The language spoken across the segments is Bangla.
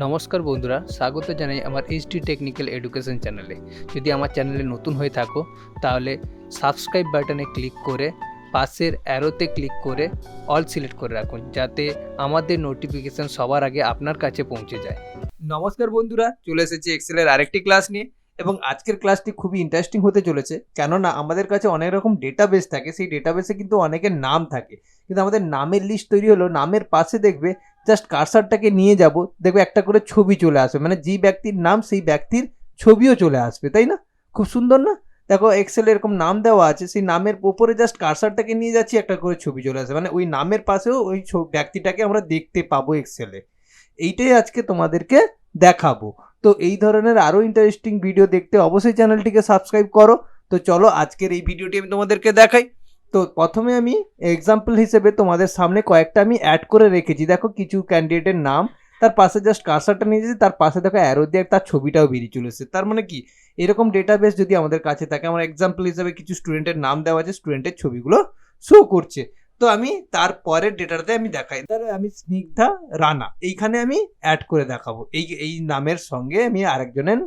নমস্কার বন্ধুরা, স্বাগত জানাই আমার এইচডি টেকনিক্যাল এডুকেশন চ্যানেলে যদি আমার চ্যানেলে নতুন হয়ে থাকো, তাহলে সাবস্ক্রাইব বাটনে ক্লিক করে, পাশের অ্যারোতে ক্লিক করে অল সিলেক্ট করে রাখুন, যাতে আমাদের নোটিফিকেশন সবার আগে আপনার কাছে পৌঁছে যায়। নমস্কার বন্ধুরা, চলে এসেছি এক্সেলের আরেকটি ক্লাস নিয়ে, এবং আজকের ক্লাসটি খুবই ইন্টারেস্টিং হতে চলেছে, কেননা আমাদের কাছে অনেক রকম ডেটাবেস থাকে, সেই ডেটাবেসে কিন্তু অনেকের নাম থাকে। কিন্তু আমাদের নামের লিস্ট তৈরি হলো, নামের পাশে দেখবে জাস্ট কারসারটাকে নিয়ে যাব, দেখবে একটা করে ছবি চলে আসবে মানে যে ব্যক্তির নাম সেই ব্যক্তির ছবিও চলে আসবে, তাই না? খুব সুন্দর না? দেখো এক্সেলে এরকম নাম দেওয়া আছে, সেই নামের ওপরে জাস্ট কারসারটাকে নিয়ে যাচ্ছি, একটা করে ছবি চলে আসবে মানে ওই নামের পাশেও ওই ব্যক্তিটাকে আমরা দেখতে পাবো এক্সেলে এইটাই আজকে তোমাদেরকে দেখাবো। তো এই ধরনের আরও ইন্টারেস্টিং ভিডিও দেখতে অবশ্যই চ্যানেলটিকে সাবস্ক্রাইব করো। তো চলো আজকের এই ভিডিওটি আমি তোমাদেরকে দেখাই। তো প্রথমে আমি এক্সাম্পল হিসেবে তোমাদের সামনে কয়েকটা আমি অ্যাড করে রেখেছি। দেখো কিছু ক্যান্ডিডেটের নাম, তার পাশে জাস্ট কারসারটা নিয়ে যাচ্ছি তার পাশে দেখো অ্যারো দিয়ে তার ছবিটাও বেরিয়ে চলেছে তার মানে কি? এরকম ডেটাবেস যদি আমাদের কাছে থাকে, আমার এক্সাম্পল হিসেবে কিছু স্টুডেন্টের নাম দেওয়া আছে স্টুডেন্টের ছবিগুলো শো করছে। তো আমি তারপরের ডেটাটাতে আমি দেখাই। তাহলে আমি স্নিগ্ধা রানা, এইখানে আমি অ্যাড করে দেখাবো। এই এই নামের সঙ্গে আমি আরেকজনের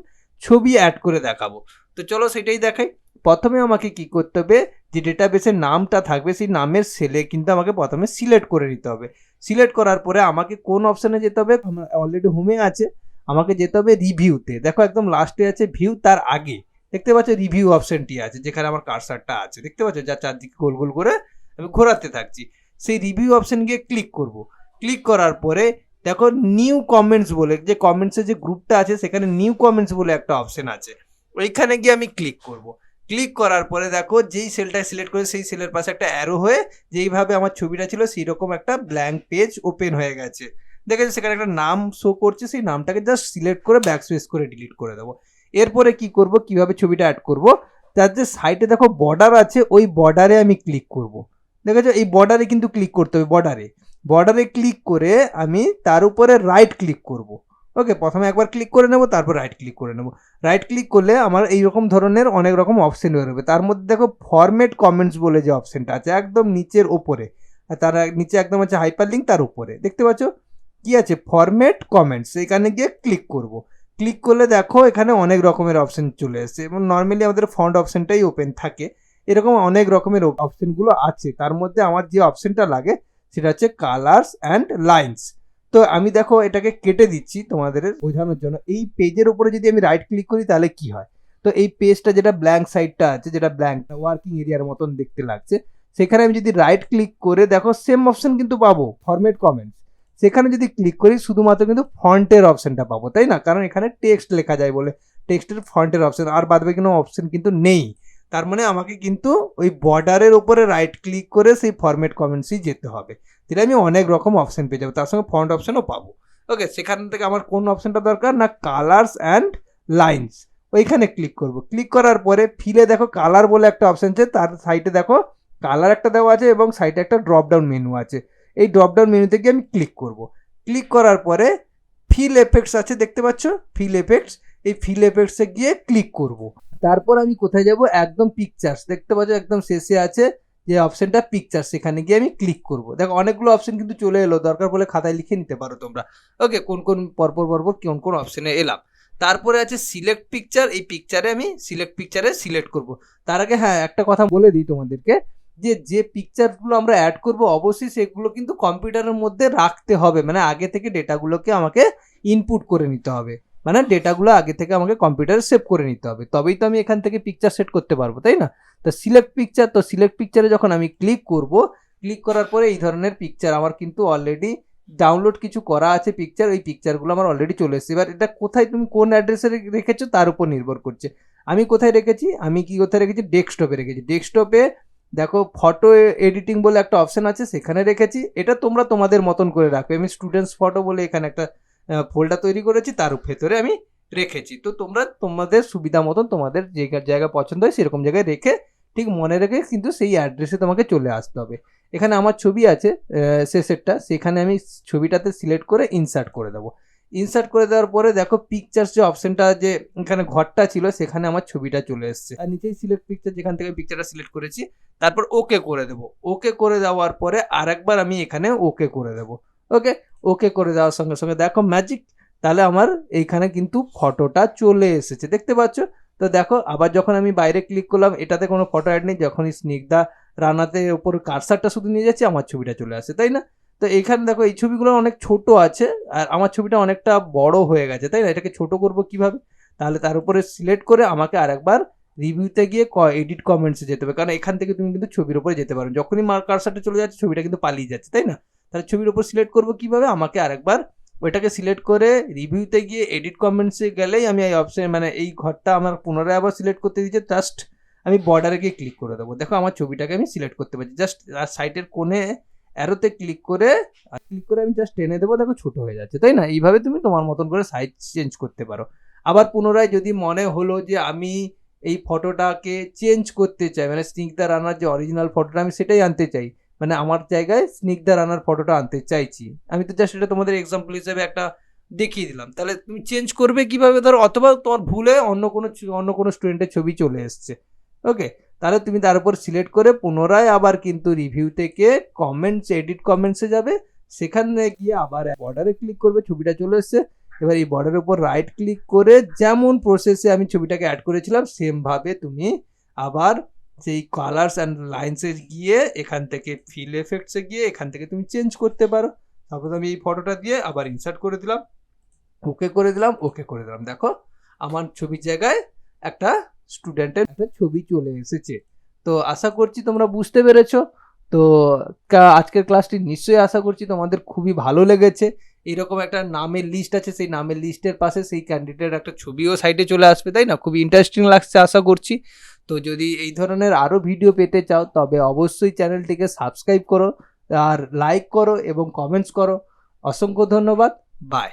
ছবি অ্যাড করে দেখাবো। তো চলো সেটাই দেখাই। প্রথমে আমাকে কি করতে হবে? যে ডেটাবেসের নামটা থাকবে, সেই নামের সেলে কিন্তু আমাকে প্রথমে সিলেক্ট করে নিতে হবে। সিলেক্ট করার পরে আমাকে কোন অপশানে যেতে হবে? অলরেডি হোমে আছে, আমাকে যেতে হবে রিভিউতে দেখো একদম লাস্টে আছে ভিউ তার আগে। দেখতে পাচ্ছ রিভিউ অপশনটি আছে, যেখানে আমার কারসারটা আছে। দেখতে পাচ্ছ যা চারদিকে গোল গোল করে আমি ঘোরাতে থাকছি। সেই রিভিউ অপশন গিয়ে ক্লিক করব। ক্লিক করার পরে দেখো নিউ কমেন্টস বলে, যে কমেন্টসের যে গ্রুপটা আছে, সেখানে নিউ কমেন্টস বলে একটা অপশন আছে। ওইখানে গিয়ে আমি ক্লিক করব। ক্লিক করার পরে দেখো, যেই সেলটা সিলেক্ট করে সেই সেলের পাশে একটা অ্যারো হয়ে যেইভাবে আমার ছবিটা ছিল সেই রকম একটা ব্ল্যাঙ্ক পেজ ওপেন হয়ে গেছে। দেখেছ সেখানে একটা নাম শো করছে, সেই নামটাকে জাস্ট সিলেক্ট করে ব্যাক স্পেস করে ডিলিট করে দেবো। এরপরে কি করব, কীভাবে ছবিটা অ্যাড করব? তার যে সাইডে দেখো বর্ডার আছে, ওই বর্ডারে আমি ক্লিক করব। দেখেছ এই বর্ডারে কিন্তু ক্লিক করতে হবে বর্ডারে বর্ডারে ক্লিক করে আমি তার উপরে রাইট ক্লিক করব। ওকে প্রথমে একবার ক্লিক করে নেব, তারপর রাইট ক্লিক করে নেব। রাইট ক্লিক করলে আমার এই রকম ধরনের অনেক রকম অপশন বেরোবে তার মধ্যে দেখো ফরম্যাট কমেন্টস বলে যে অপশনটা আছে, একদম নিচের ওপরে। আর তার নিচে একদম আছে হাইপার লিঙ্ক তার উপরে। দেখতে পাচ্ছ? কি আছে? ফরম্যাট কমেন্টস এখানে গিয়ে ক্লিক করব। ক্লিক করলে দেখো এখানে অনেক রকমের অপশন চলে এসেছে। এবং নর্মালি আমাদের ফন্ট অপশনটাই ওপেন থাকে। এরকম অনেক রকমের অপশনগুলো আছে। তার মধ্যে আমার যে অপশনটা লাগে, সেটা হচ্ছে কালার্স অ্যান্ড লাইন্স তো আমি দেখো এটাকে কেটে দিচ্ছি তোমাদের বোঝানোর জন্য। এই পেজের উপরে যদি আমি রাইট ক্লিক করি তাহলে কি হয়? তো এই পেজটা যেটা ব্ল্যাঙ্ক সাইডটা আছে, যেটা ব্ল্যাঙ্ক ওয়ার্কিং এরিয়ার মতন দেখতে লাগছে, সেখানে আমি যদি রাইট ক্লিক করে দেখো সেম অপশন কিন্তু পাবো ফরম্যাট কমেন্টস সেখানে যদি ক্লিক করি শুধুমাত্র কিন্তু ফন্টের অপশনটা পাবো, তাই না? কারণ এখানে টেক্সট লেখা যায় বলে টেক্সটের ফন্টের অপশন আর বাদবে কোনো অপশন কিন্তু নেই। তার মানে আমাকে কিন্তু ওই বর্ডারের ওপরে রাইট ক্লিক করে সেই ফরম্যাট কমেন্টসই যেতে হবে। তাহলে আমি অনেক রকম অপশন পেয়ে যাব। তার সঙ্গে ফন্ট অপশনও পাবো। ওকে সেখান থেকে আমার কোন অপশনটা দরকার? না কালার্স অ্যান্ড লাইন্স ওইখানে ক্লিক করব। ক্লিক করার পরে ফিলে দেখো কালার বলে একটা অপশন আছে। তার সাইডে দেখো কালার একটা দেওয়া আছে এবং সাইডে একটা ড্রপ ডাউন মেনু আছে। এই ড্রপডাউন মেনুতে গিয়ে আমি ক্লিক করব। ক্লিক করার পরে ফিল এফেক্টস আছে, দেখতে পাচ্ছ? ফিল এফেক্টস এই ফিল এফেক্টসে গিয়ে ক্লিক করব। তারপর আমি কোথায় যাব? একদম পিকচার্স দেখতে পাচ্ছ একদম শেষে আছে যে অপশনটা পিকচার সেখানে গিয়ে আমি ক্লিক করব। দেখো, অনেকগুলো অপশন কিন্তু চলে এলো। দরকার পড়লে খাতায় লিখে নিতে পারো তোমরা। ওকে কোন কোন পরপর পরপর কোন কোন অপশনে এলাম। তারপরে আছে সিলেক্ট পিকচার এই পিকচারে আমি সিলেক্ট পিকচারে সিলেক্ট করব। তার আগে হ্যাঁ একটা কথা বলে দিই তোমাদেরকে যে যে পিকচারগুলো আমরা অ্যাড করব, অবশ্যই সেগুলো কিন্তু কম্পিউটারের মধ্যে রাখতে হবে। মানে আগে থেকে ডেটাগুলোকে আমাকে ইনপুট করে নিতে হবে। মানে ডেটাগুলো আগে থেকে আমাকে কম্পিউটারে সেভ করে নিতে হবে। তবেই তো আমি এখান থেকে পিকচার সেট করতে পারব, তাই না? তো সিলেক্ট পিকচার তো সিলেক্ট পিকচারে যখন আমি ক্লিক করব ক্লিক করার পরে এই ধরনের পিকচার আমার কিন্তু অলরেডি ডাউনলোড কিছু করা আছে পিকচার ওই পিকচারগুলো আমার অলরেডি চলে এসেছে। এবার এটা কোথায়, তুমি কোন অ্যাড্রেসে রেখেছো তার উপর নির্ভর করছে। আমি কোথায় রেখেছি? আমি কি কোথায় রেখেছি? ডেস্কটপে রেখেছি। ডেস্কটপে দেখো ফটো এডিটিং বলে একটা অপশন আছে, সেখানে রেখেছি। এটা তোমরা তোমাদের মতন করে রাখবে। আমি স্টুডেন্টস ফটো বলে এখানে একটা ফোল্ডার তৈরি করেছি, তার ভেতরে আমি রেখেছি। তো তোমরা তোমাদের সুবিধা মতন তোমাদের যে জায়গা পছন্দ হয় সেরকম জায়গায় রেখে ঠিক মনে রেখে কিন্তু সেই অ্যাড্রেসে তোমাকে চলে আসতে হবে। এখানে আমার ছবি আছে শেষেরটা সেখানে আমি ছবিটাতে সিলেক্ট করে ইনসার্ট করে দেবো। ইনসার্ট করে দেওয়ার পরে দেখো পিকচার্স যে অপশনটা যে এখানে ঘরটা ছিল, সেখানে আমার ছবিটা চলে এসছে। আর নিচেই সিলেক্ট পিকচার যেখান থেকে পিকচারটা সিলেক্ট করেছি, তারপর ওকে করে দেবো। ওকে করে দেওয়ার পরে আরেকবার আমি এখানে ওকে করে দেবো। ওকে ওকে করে দেওয়ার সঙ্গে সঙ্গে দেখো ম্যাজিক তাহলে আমার এইখানে কিন্তু ফটোটা চলে এসেছে। দেখতে পাচ্ছ? তো দেখো, আবার যখন আমি বাইরে ক্লিক করলাম, এটাতে কোনো ফটো অ্যাড নেই। যখনই স্নিগ্ধা রানাতে ওপর কারসারটা শুধু নিয়ে যাচ্ছে, আমার ছবিটা চলে আসে, তাই না? তো এখানে দেখো, এই ছবিগুলো অনেক ছোট আছে, আর আমার ছবিটা অনেকটা বড় হয়ে গেছে, তাই না? এটাকে ছোট করব কীভাবে? তাহলে তার উপরে সিলেক্ট করে আমাকে আরেকবার রিভিউতে গিয়ে ক এডিট কমেন্টসে যেতে হবে। কারণ এখান থেকে তুমি কিন্তু ছবির উপরে যেতে পারো। যখনই মার কারসারটা চলে যাচ্ছে, ছবিটা কিন্তু পালিয়ে যাচ্ছে, তাই না? তাহলে ছবির উপর সিলেক্ট করব কীভাবে? আমাকে আরেকবার ওইটাকে সিলেক্ট করে রিভিউতে গিয়ে এডিট কমেন্টসে গেলেই আমি এই অপশন মানে এই ঘরটা আমার পুনরায় আবার সিলেক্ট করতে দিচ্ছে জাস্ট আমি বর্ডারে গিয়ে ক্লিক করে দেবো। দেখো আমার ছবিটাকে আমি সিলেক্ট করতে পারছি। জাস্ট সাইটের কোণে অ্যারোতে ক্লিক করে ক্লিক করে আমি জাস্ট টেনে দেবো। দেখো ছোট হয়ে যাচ্ছে, তাই না? এইভাবে তুমি তোমার মতন করে সাইজ চেঞ্জ করতে পারো। আবার পুনরায় যদি মনে হলো যে আমি এই ফটোটাকে চেঞ্জ করতে চাই মানে স্নিগ্ধা রানার যে অরিজিনাল ফটোটা আমি সেটাই আনতে চাই মানে আমার জায়গায় স্নিগ্ধা রানার ফটোটা আনতে চাইছি। আমি তো জাস্ট এটা তোমাদের এক্সাম্পল হিসেবে একটা দেখিয়ে দিলাম। তাহলে তুমি চেঞ্জ করবে কীভাবে? ধরো, অথবা তোমার ভুলে অন্য কোনো অন্য কোনো স্টুডেন্টের ছবি চলে এসছে। ওকে তাহলে তুমি তার উপর সিলেক্ট করে পুনরায় আবার কিন্তু রিভিউ থেকে কমেন্টস এডিট কমেন্টসে যাবে। সেখানে গিয়ে আবার বর্ডারে ক্লিক করবে, ছবিটা চলে এসছে। এবার এই বর্ডারের উপর রাইট ক্লিক করে যেমন প্রসেসে আমি ছবিটাকে অ্যাড করেছিলাম সেমভাবে তুমি আবার সেই কালার্স অ্যান্ড লাইন্সে গিয়ে এখান থেকে ফিল এফেক্টসে গিয়ে এখান থেকে তুমি চেঞ্জ করতে পারো। তারপর আমি এই ফটোটা দিয়ে আবার ইনসার্ট করে দিলাম। ওকে করে দিলাম ওকে করে দিলাম। দেখো, আমার ছবির জায়গায় একটা স্টুডেন্টের একটা ছবি চলে এসেছে। তো আশা করছি তোমরা বুঝতে পেরেছ। তো আজকের ক্লাসটি নিশ্চয়ই আশা করছি তোমাদের খুবই ভালো লেগেছে। এরকম একটা নামের লিস্ট আছে, সেই নামের লিস্টের পাশে সেই ক্যান্ডিডেট একটা ছবিও সাইডে চলে আসবে, তাই না? খুবই ইন্টারেস্টিং লাগছে, আশা করছি। তো যদি এই ধরনের আরও ভিডিও পেতে চাও, তবে অবশ্যই চ্যানেলটিকে সাবস্ক্রাইব করো আর লাইক করো এবং কমেন্টস করো। অসংখ্য ধন্যবাদ। বাই